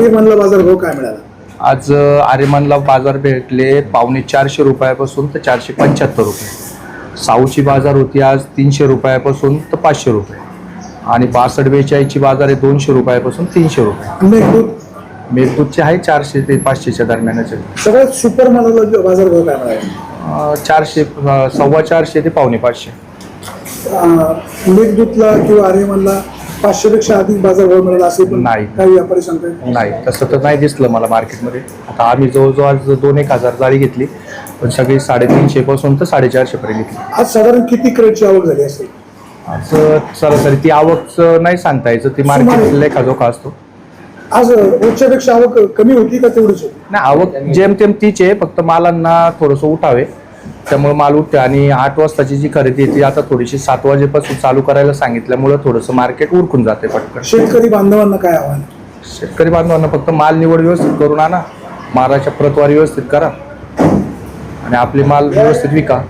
आर्यमनला बाजारभाव काय मिळाला? आज आर्यमनला बाजार भेटले पावणे चारशे रुपयापासून तर चारशे पंच्याहत्तर रुपये. साऊची बाजार होती आज तीनशे रुपयापासून तर पाचशे रुपये. आणि बासष्ट बेचाळीसची बाजार आहे दोनशे रुपयापासून तीनशे रुपये. मेघदूत? मेघदूतचे आहे चारशे ते पाचशेच्या दरम्यानच. सगळ्यात सुपर मालाला बाजारभाव काय मिळाला? अ, चारशे अ, सव्वा चारशे ते पावणे पाचशे. अं, मेघदूतला किंवा आर्यमनला पाचशेपेक्षा अधिक बाजारभाव मिळाला असे पण नाही. काही व्यापारी सांगतात नाही तसं तर नाही दिसलं मला मार्केटमध्ये. आता आम्ही जवळजवळ आज दोन एक हजार जाळी घेतली पण सगळी साडेतीनशे पासून तर साडेचारशे पर्यंत घेतली. आज साधारण किती क्रेटची आवक झाली असेल? सरासरी ती आवकचं नाही सांगता यायचं ती मार्केट लेखाजोखा असतो. आज रोजच्यापेक्षा आवक कमी होती का तेवढीच होती? नाही आवक जेमतेम तीच आहे फक्त मालांना थोडंसं उठावे त्यामुळे माल उठते आणि आठ वाजताची जी खरेदी ती आता थोडीशी सात वाजेपासून चालू करायला सांगितल्यामुळं थोडंसं मार्केट उरकून जाते पटकन. शेतकरी बांधवांना काय आव्हान? शेतकरी बांधवांना फक्त माल निवड व्यवस्थित करून आणा. मालाच्या प्रतवारी व्यवस्थित करा. आणि आपले माल व्यवस्थित विका.